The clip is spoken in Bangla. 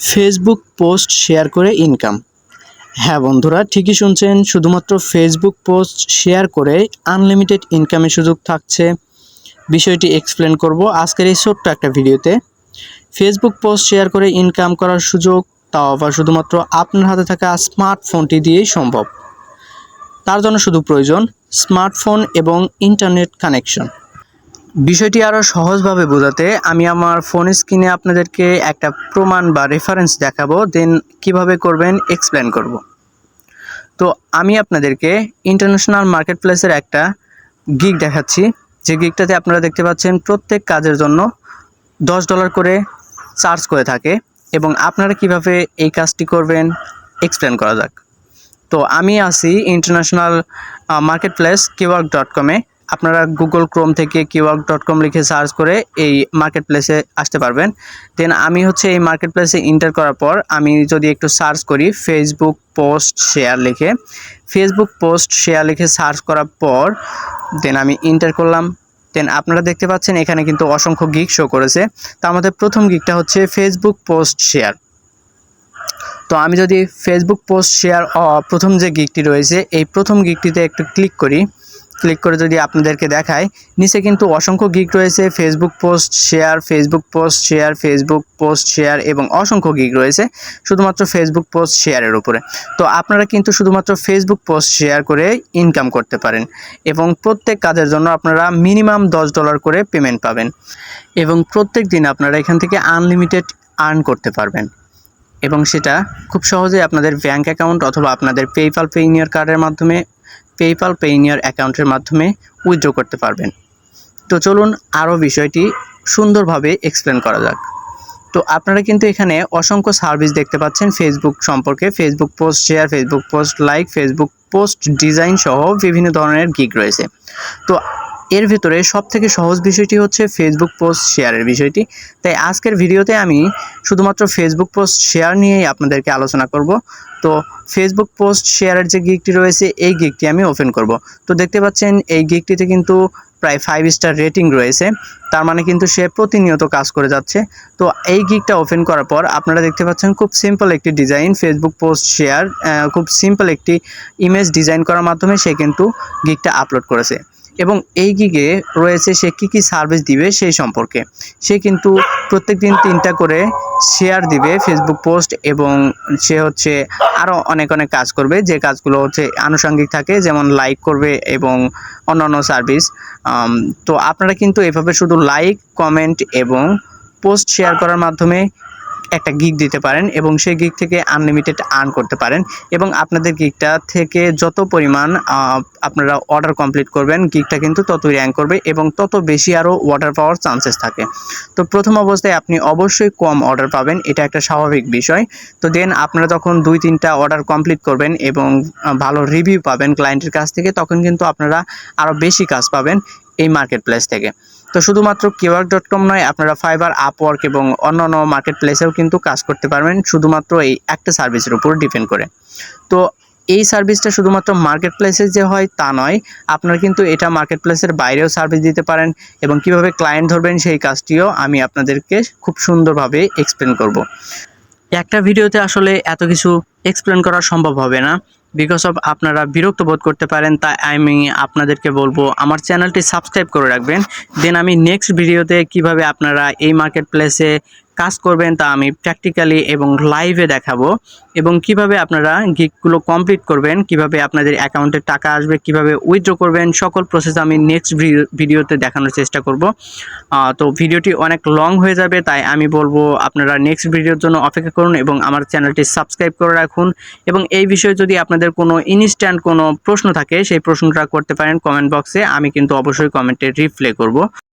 ফেসবুক পোস্ট শেয়ার করে ইনকাম হ্যাঁ বন্ধুরা, ঠিকই শুনছেন, শুধুমাত্র ফেসবুক পোস্ট শেয়ার করে আনলিমিটেড ইনকামের সুযোগ থাকছে। বিষয়টি এক্সপ্লেন করব আজকের এই ছোট্ট একটা ভিডিওতে। ফেসবুক পোস্ট শেয়ার করে ইনকাম করার সুযোগ, তাও আবার শুধুমাত্র আপনার হাতে থাকা স্মার্টফোনটি দিয়েই সম্ভব। তার জন্য শুধু প্রয়োজন স্মার্টফোন এবং ইন্টারনেট কানেকশন বিষয়টি আরও সহজভাবে বোঝাতে আমি আমার ফোন স্ক্রিনে আপনাদেরকে একটা প্রমাণ বা রেফারেন্স দেখাবো দেন কীভাবে করবেন এক্সপ্লেন করব। তো আমি আপনাদেরকে ইন্টারন্যাশনাল মার্কেট প্লেসের একটা গিগ দেখাচ্ছি। যে গিগটাতে আপনারা দেখতে পাচ্ছেন প্রত্যেক কাজের জন্য দশ ডলার করে চার্জ করে থাকে এবং আপনারা কীভাবে এই কাজটি করবেন এক্সপ্লেন করা যাক। তো আমি আছি ইন্টারন্যাশনাল মার্কেট প্লেস কিওয়ার্ক ডট কমে আপনারা গুগল ক্রোম থেকে কিওয়ার্ক ডট কম লিখে সার্চ করে এই মার্কেট প্লেসে আসতে পারবেন। দেন আমি হচ্ছে এই মার্কেট প্লেসে ইন্টার করার পর আমি যদি একটু সার্চ করি ফেসবুক পোস্ট শেয়ার লিখে। ফেসবুক পোস্ট শেয়ার লিখে সার্চ করার পর দেন আমি ইন্টার করলাম। দেন আপনারা দেখতে পাচ্ছেন এখানে কিন্তু অসংখ্য গিগ শো করেছে। তার মধ্যে প্রথম গিগটা হচ্ছে ফেসবুক পোস্ট শেয়ার তো আমি যদি ফেসবুক পোস্ট শেয়ার প্রথম যে গিকটি রয়েছে, এই প্রথম গিকটিতে একটু ক্লিক করি ক্লিক করে যদি আপনাদেরকে দেখায়, নিচে কিন্তু অসংখ্য গিক রয়েছে Facebook post share Facebook post share Facebook post share এবং অসংখ্য গিক রয়েছে, শুধুমাত্র ফেসবুক পোস্ট শেয়ারের উপরে। তো আপনারা কিন্তু শুধুমাত্র ফেসবুক পোস্ট শেয়ার করে ইনকাম করতে পারেন এবং প্রত্যেক কাজের জন্য আপনারা মিনিমাম দশ ডলার করে পেমেন্ট পাবেন এবং প্রত্যেক দিন আপনারা এখান থেকে আনলিমিটেড আর্ন করতে পারবেন এবং সেটা খুব সহজে আপনাদের ব্যাঙ্ক অ্যাকাউন্ট অথবা আপনাদের পেইপাল পেইনিয়ার কার্ডের মাধ্যমে পেইপাল পেইনিয়ার অ্যাকাউন্টের মাধ্যমে উইথড্র করতে পারবেন। তো চলুন আরও বিষয়টি সুন্দরভাবে এক্সপ্লেন করা যাক। তো আপনারা কিন্তু এখানে অসংখ্য সার্ভিস দেখতে পাচ্ছেন ফেসবুক সম্পর্কে। Facebook post share Facebook post like Facebook post design সহ বিভিন্ন ধরনের গিগ রয়েছে। তো এর ভিতরে সব থেকে সহজ বিষয়টি হচ্ছে ফেসবুক পোস্ট শেয়ারের বিষয়টি। তাই আজকের ভিডিওতে আমি শুধুমাত্র ফেসবুক পোস্ট শেয়ার নিয়েই আপনাদেরকে আলোচনা করব। তো ফেসবুক পোস্ট শেয়ারের যে গিগটি রয়েছে, এই গিগটি আমি ওপেন করব। তো দেখতে পাচ্ছেন, এই গিগটিতে কিন্তু প্রায় ফাইভ স্টার রেটিং রয়েছে। তার মানে কিন্তু সে প্রতিনিয়ত কাজ করে যাচ্ছে। তো এই গিগটা ওপেন করার পর আপনারা দেখতে পাচ্ছেন, খুব সিম্পল একটি ডিজাইন ফেসবুক পোস্ট শেয়ার খুব সিম্পল একটি ইমেজ ডিজাইন করার মাধ্যমে সে কিন্তু গিগটা আপলোড করেছে। এবং এই গিগে রয়েছে সে কী কী সার্ভিস দিবে সেই সম্পর্কে। সে কিন্তু প্রত্যেক দিন তিনটা করে শেয়ার দিবে ফেসবুক পোস্ট এবং সে হচ্ছে আরও অনেক অনেক কাজ করবে। যে কাজগুলো হচ্ছে আনুষঙ্গিক থাকে, যেমন লাইক করবে এবং অন্যান্য সার্ভিস তো আপনারা কিন্তু এভাবে শুধু লাইক কমেন্ট এবং পোস্ট শেয়ার করার মাধ্যমে একটা গিগ দিতে পারেন এবং সেই গিগ থেকে আনলিমিটেড আর্ন করতে পারেন এবং আপনাদের গিগটা থেকে যত পরিমাণ আপনারা অর্ডার কমপ্লিট করবেন গিগটা কিন্তু ততই র্যাঙ্ক করবে এবং তত বেশি আরও অর্ডার পাওয়ার চান্সেস থাকে। তো প্রথম অবস্থায় আপনি অবশ্যই কম অর্ডার পাবেন, এটা একটা স্বাভাবিক বিষয়। তো দেন আপনারা তখন দুই তিনটা অর্ডার কমপ্লিট করবেন এবং ভালো রিভিউ পাবেন ক্লায়েন্টের কাছ থেকে, তখন কিন্তু আপনারা আরও বেশি কাজ পাবেন এই মার্কেট প্লেস থেকে। তো শুধুমাত্র কিওয়ার্ক ডট কম নয়, আপনারা ফাইবার আপওয়ার্ক এবং অন্যান্য মার্কেট প্লেসেও কিন্তু কাজ করতে পারবেন, শুধুমাত্র এই একটা সার্ভিসের উপর ডিপেন্ড করে তো এই সার্ভিসটা শুধুমাত্র মার্কেট প্লেসে যে হয় তা নয়, আপনারা কিন্তু এটা মার্কেট প্লেসের বাইরেও সার্ভিস দিতে পারেন এবং কীভাবে ক্লায়েন্ট ধরবেন সেই কাজটিও আমি আপনাদেরকে খুব সুন্দরভাবে এক্সপ্লেন করব। একটা ভিডিওতে আসলে এত কিছু এক্সপ্লেন করা সম্ভব হবে না বিকজ অফ আপনারা বিরক্ত বোধ করতে পারেন, তাই আমি আপনাদেরকে বলব, আমার চ্যানেলটি সাবস্ক্রাইব করে রাখবেন। দেন আমি নেক্সট ভিডিওতে কীভাবে আপনারা এই মার্কেট প্লেসে কাজ করবেন তা আমি প্র্যাকটিক্যালি এবং লাইভে দেখাবো। এবং কীভাবে আপনারা গিকগুলো কমপ্লিট করবেন, কীভাবে আপনাদের অ্যাকাউন্টে টাকা আসবে, কীভাবে উইথড্র করবেন, সকল প্রসেস আমি নেক্সট ভিডিওতে দেখানোর চেষ্টা করব। তো ভিডিওটি অনেক লং হয়ে যাবে, তাই আমি বলব আপনারা নেক্সট ভিডিওর জন্য অপেক্ষা করুন এবং আমার চ্যানেলটি সাবস্ক্রাইব করে রাখুন। এবং এই বিষয়ে যদি আপনাদের কোনো ইনস্ট্যান্ট কোনো প্রশ্ন থাকে, সেই প্রশ্নটা করতে পারেন কমেন্ট বক্সে আমি কিন্তু অবশ্যই কমেন্টে রিপ্লাই করব।